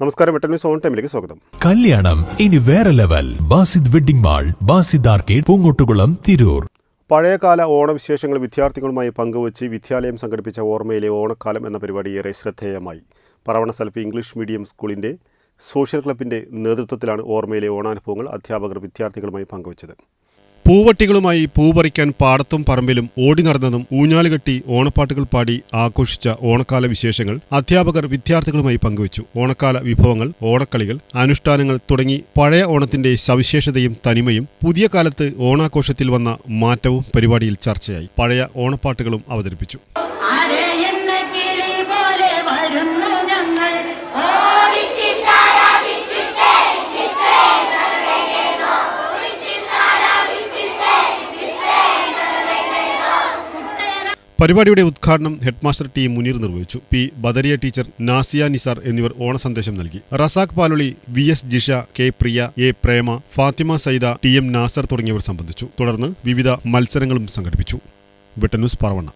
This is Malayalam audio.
നമസ്കാരം ന്യൂസ് ഓൺ ടൈമിലേക്ക് സ്വാഗതം. കല്യാണം ഇനി വേറെ level. Basid wedding mall Basid arcade Poongottukulam Tirur. പഴയകാല ഓണവിശേഷങ്ങൾ വിദ്യാർത്ഥികളുമായി പങ്കുവച്ച് വിദ്യാലയം സംഘടിപ്പിച്ച ഓർമ്മയിലെ ഓണക്കാലം എന്ന പരിപാടി ഏറെ ശ്രദ്ധേയമായി. പറവണ സൽഫി ഇംഗ്ലീഷ് മീഡിയം സ്കൂളിന്റെ സോഷ്യൽ ക്ലബിന്റെ നേതൃത്വത്തിലാണ് ഓർമ്മയിലെ ഓണാനുഭവങ്ങൾ അധ്യാപകർ വിദ്യാർത്ഥികളുമായി പങ്കുവച്ചത്. പൂവട്ടികളുമായി പൂപറിക്കാൻ പാടത്തും പറമ്പിലും ഓടി നടന്നതും ഊഞ്ഞാലുകെട്ടി ഓണപ്പാട്ടുകൾ പാടി ആഘോഷിച്ച ഓണക്കാല വിശേഷങ്ങൾ അധ്യാപകർ വിദ്യാർത്ഥികളുമായി പങ്കുവച്ചു. ഓണക്കാല വിഭവങ്ങൾ ഓണക്കളികൾ അനുഷ്ഠാനങ്ങൾ തുടങ്ങി പഴയ ഓണത്തിന്റെ സവിശേഷതയും തനിമയും പുതിയ കാലത്ത് ഓണാഘോഷത്തിൽ വന്ന മാറ്റവും പരിപാടിയിൽ ചർച്ചയായി. പഴയ ഓണപ്പാട്ടുകളും അവതരിപ്പിച്ചു. പരിപാടിയുടെ ഉദ്ഘാടനം ഹെഡ്മാസ്റ്റർ ടി മുനീർ നിർവഹിച്ചു. പി ബദരിയ ടീച്ചർ നാസിയ നിസാർ എന്നിവർ ഓണസന്ദേശം നൽകി. Razak Paluli V S Jisha K Priya A Prema Fathima Saida T M Nasar തുടങ്ങിയവർ സംബന്ധിച്ചു. തുടർന്ന് വിവിധ മത്സരങ്ങളും സംഘടിപ്പിച്ചു. വെട്ടന്യൂസ് പറവണ്ണ.